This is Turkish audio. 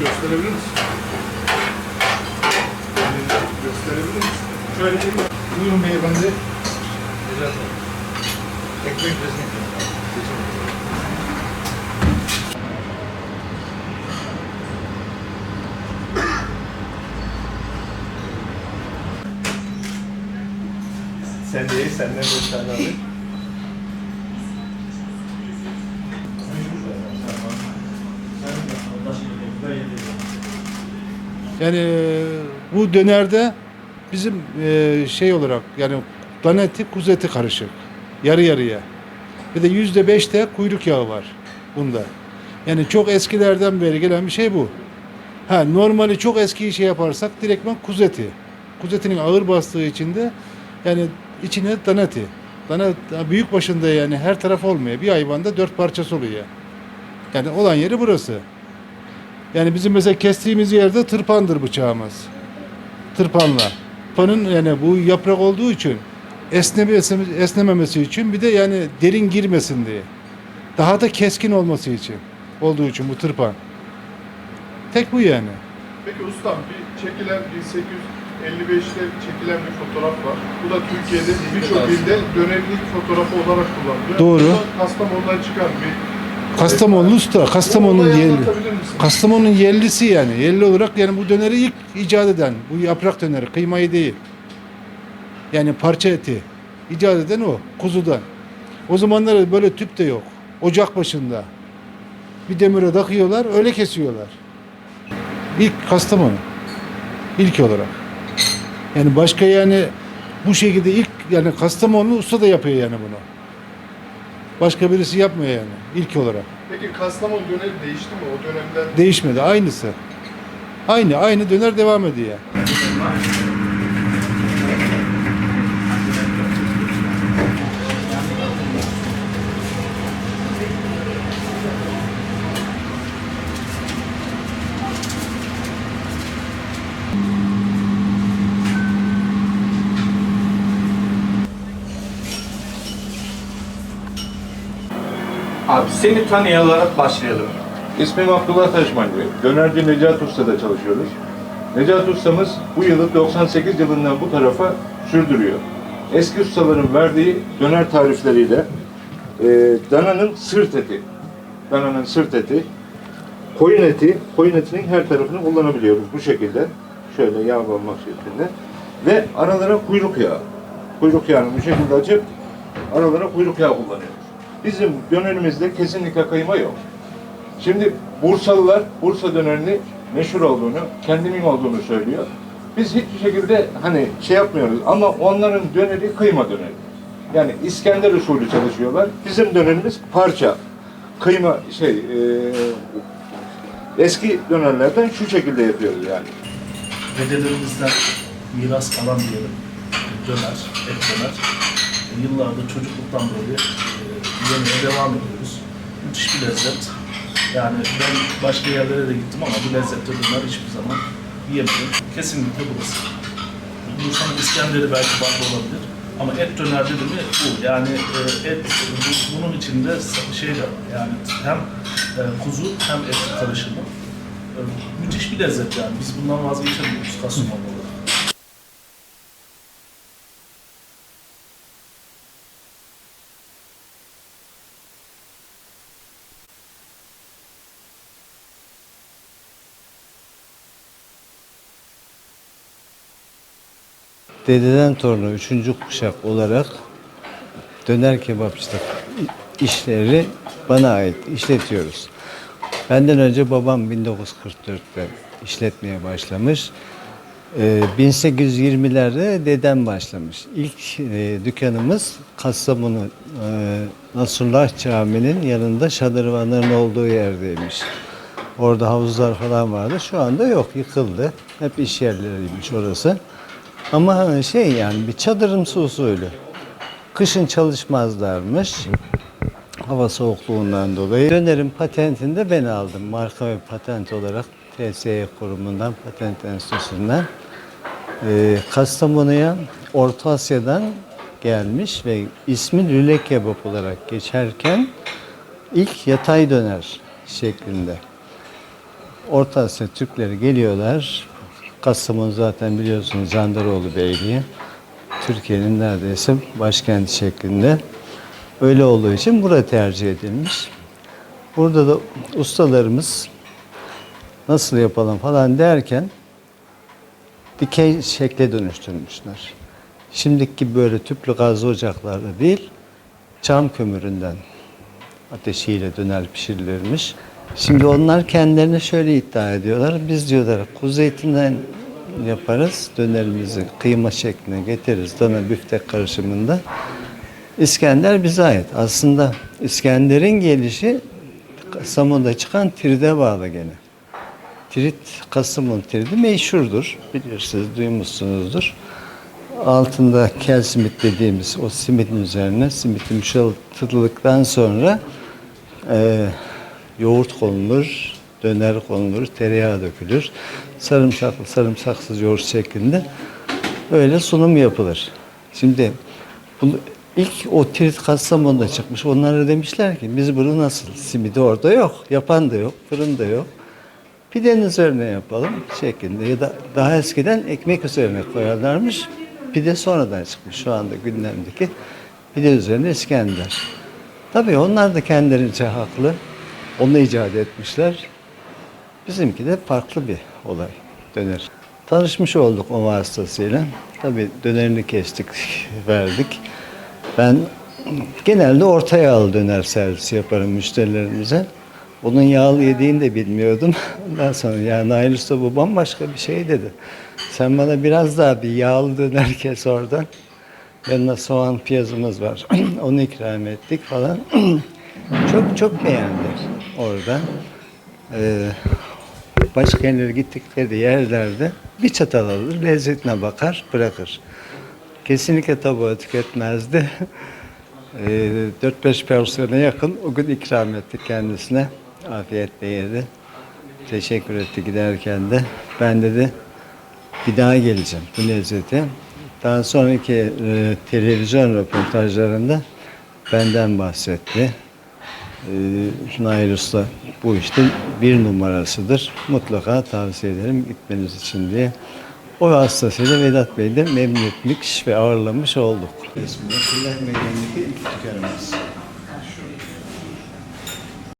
Gösterebilir misin? Gösterebilir misin? Şöyle? Buyurun beyefendi. Ekmek resmi. Sen değil, senden bir tane. Yani bu dönerde bizim e, şey olarak yani dana eti kuzu eti karışık. Yarı yarıya. Bir de yüzde beş de kuyruk yağı var bunda. Yani çok eskilerden beri gelen bir şey bu. Ha normali çok eski şey yaparsak direktmen kuzu eti. Kuzu etinin ağır bastığı için de yani içine dana eti. Dana büyük başında yani her taraf olmuyor. Bir hayvanda dört parçası oluyor. Yani olan yeri burası. Yani bizim mesela kestiğimiz yerde tırpandır bıçağımız. Tırpanla. Tırpanın yani bu yaprak olduğu için esnemesi, esnememesi için bir de yani derin girmesin diye. Daha da keskin olması için olduğu için bu tırpan. Tek bu yani. Peki ustam bir çekilen 1855'te çekilen bir fotoğraf var. Bu da Türkiye'de birçok ilde dönemlik fotoğrafı olarak kullanılıyor. Doğru. Bu da Kastamonu'dan çıkan bir Kastamonu usta, Kastamonu'nun yerli. Kastamonu'nun yerlisi yani. Yerli olarak yani bu döneri ilk icat eden. Bu yaprak döneri, kıymayı değil. Yani parça eti. İcat eden o, kuzudan. O zamanlar böyle tüp de yok. Ocak başında. Bir demire takıyorlar, öyle kesiyorlar. İlk Kastamonu. İlk olarak. Yani başka yani bu şekilde ilk yani Kastamonu usta da yapıyor yani bunu. Başka birisi yapmıyor yani ilk olarak. Peki Kastamonu döneri değişti mi o dönemden? Değişmedi. Aynısı. Aynı. Aynı döner devam ediyor. Abi seni tanıyarak başlayalım. İsmim Abdullah Taşmancı. Dönerci Necati Usta'da çalışıyoruz. Necati Ustamız bu yılı 98 yılından bu tarafa sürdürüyor. Eski ustaların verdiği döner tarifleriyle e, dananın sırt eti, dananın sırt eti, koyun eti, koyun etinin her tarafını kullanabiliyoruz bu şekilde. Şöyle yağlamak şeklinde. Ve aralara kuyruk yağı. Kuyruk yağını bu şekilde açıp aralara kuyruk yağı kullanıyoruz. Bizim dönerimizde kesinlikle kıyma yok. Şimdi Bursalılar Bursa dönerini meşhur olduğunu, kendimin olduğunu söylüyor. Biz hiçbir şekilde hani şey yapmıyoruz ama onların döneri kıyma döneri. Yani İskender usulü çalışıyorlar. Bizim dönerimiz parça. Kıyma şey e, eski dönerlerden şu şekilde yapıyoruz yani. dedelerimizden miras kalan diyelim. Döner, et döner. Yıllardır çocukluktan beri e, yemeye devam ediyoruz. Müthiş bir lezzet. Yani ben başka yerlere de gittim ama bu lezzette döner hiçbir zaman yiyemedim. Kesinlikle burası. Bursa'nın İskender'i belki farklı olabilir. Ama et döner dedi mi bu. Yani e, et bu- bunun içinde şey de. Yani hem e, kuzu hem et karışımı. E, müthiş bir lezzet yani. Biz bundan vazgeçemiyoruz Kastamonu olarak. Dededen toruna üçüncü kuşak olarak döner kebapçılık işleri bana ait işletiyoruz. Benden önce babam 1944'te işletmeye başlamış. Ee, 1820'lerde dedem başlamış. İlk e, dükkanımız Kastamonu e, Nasrullah Camii'nin yanında şadırvanların olduğu yerdeymiş. Orada havuzlar falan vardı. Şu anda yok, yıkıldı. Hep iş yerleriymiş orası. Ama şey yani bir çadırımsı usulü. Kışın çalışmazlarmış. Hava soğukluğundan dolayı. Dönerin patentini de ben aldım. Marka ve patent olarak TSE kurumundan, Patent Enstitüsü'nden. Ee, Kastamonu'ya Orta Asya'dan gelmiş ve ismi lüle kebap olarak geçerken ilk yatay döner şeklinde. Orta Asya Türkleri geliyorlar. Kastamonu zaten biliyorsunuz Zandaroğlu Beyliği. Türkiye'nin neredeyse başkenti şeklinde. Öyle olduğu için burada tercih edilmiş. Burada da ustalarımız nasıl yapalım falan derken dikey şekle dönüştürmüşler. Şimdiki böyle tüplü gazlı ocaklarda değil, çam kömüründen ateşiyle döner pişirilirmiş. Şimdi onlar kendilerine şöyle iddia ediyorlar. Biz diyorlar kuzu etinden yaparız dönerimizi kıyma şekline getiririz dana büftek karışımında. İskender bize ait. Aslında İskender'in gelişi Kastamonu'da çıkan tride bağlı gene. Tirit, Kastamonu tridi meşhurdur. Bilirsiniz, duymuşsunuzdur. Altında kel simit dediğimiz o simitin üzerine simit yumuşatıldıktan sonra e, yoğurt konulur, döner konulur, tereyağı dökülür. Sarımsaklı, sarımsaksız yoğurt şeklinde öyle sunum yapılır. Şimdi bunu ilk o tirit Kastamonu'da çıkmış. Onlara demişler ki biz bunu nasıl? Simidi orada yok, yapan da yok, fırın da yok. Pidenin üzerine yapalım şeklinde ya da daha eskiden ekmek üzerine koyarlarmış. Pide sonradan çıkmış şu anda gündemdeki pide üzerine İskender. Tabii onlar da kendilerince haklı. Onu icat etmişler. Bizimki de farklı bir olay döner. Tanışmış olduk o vasıtasıyla. Tabii dönerini kestik, verdik. Ben genelde orta yağlı döner servisi yaparım müşterilerimize. Onun yağlı yediğini de bilmiyordum. Ondan sonra ya Nail Usta bu bambaşka bir şey dedi. Sen bana biraz daha bir yağlı döner kes oradan. Yanına soğan piyazımız var. Onu ikram ettik falan. çok çok beğendi orada. Ee, başka yerlere gittikleri yerlerde bir çatal alır, lezzetine bakar, bırakır. Kesinlikle tabağı tüketmezdi. Ee, 4-5 porsiyona yakın o gün ikram ettik kendisine. Afiyetle yedi. Teşekkür etti giderken de. Ben dedi bir daha geleceğim bu lezzete. Daha sonraki e, televizyon röportajlarında benden bahsetti. E, Nail Usta bu işte bir numarasıdır. Mutlaka tavsiye ederim gitmeniz için diye. O vasıtasıyla Vedat Bey'i de memnun etmiş ve ağırlamış olduk. Bismillah. Medeniyeti ilk tükenmez.